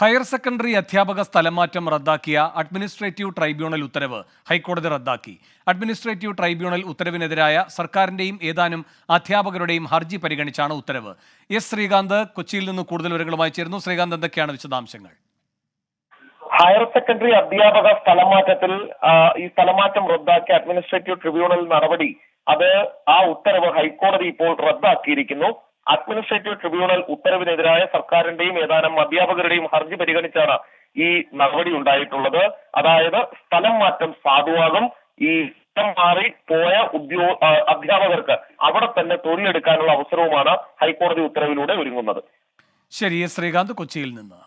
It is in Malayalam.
ഹയർ സെക്കൻഡറി അധ്യാപക സ്ഥലമാറ്റം റദ്ദാക്കിയ അഡ്മിനിസ്ട്രേറ്റീവ് ട്രൈബ്യൂണൽ ഉത്തരവ് ഹൈക്കോടതി റദ്ദാക്കി. അഡ്മിനിസ്ട്രേറ്റീവ് ട്രൈബ്യൂണൽ ഉത്തരവിനെതിരായ സർക്കാരിന്റെയും ഏതാനും അധ്യാപകരുടെയും ഹർജി പരിഗണിച്ചാണ് ഉത്തരവ്. എസ് ശ്രീകാന്ത് കൊച്ചിയിൽ നിന്ന് കൂടുതൽ വിവരങ്ങളുമായി ചേരുന്നു. ശ്രീകാന്ത് എന്തൊക്കെയാണ് വിശദാംശങ്ങൾ? ഹയർ സെക്കൻഡറി അധ്യാപക സ്ഥലമാറ്റത്തിൽ ഈ സ്ഥലമാറ്റം റദ്ദാക്കിയ അഡ്മിനിസ്ട്രേറ്റീവ് ട്രിബ്യൂണൽ നടപടി അത് ആ ഉത്തരവ് ഹൈക്കോടതി ഇപ്പോൾ റദ്ദാക്കിയിരിക്കുന്നു. അഡ്മിനിസ്ട്രേറ്റീവ് ട്രിബ്യൂണൽ ഉത്തരവിനെതിരായ സർക്കാരിന്റെയും ഏതാനും അധ്യാപകരുടെയും ഹർജി പരിഗണിച്ചാണ് ഈ നടപടി ഉണ്ടായിട്ടുള്ളത്. അതായത് സ്ഥലം മാറ്റം സാധുവാകും. ഈ സ്ഥലം മാറി പോയ ഉദ്യോ അധ്യാപകർക്ക് അവിടെ തന്നെ തൊഴിലെടുക്കാനുള്ള അവസരവുമാണ് ഹൈക്കോടതി ഉത്തരവിലൂടെ ഒരുങ്ങുന്നത്. ശരി ശ്രീകാന്ത് കൊച്ചിയിൽ നിന്ന്.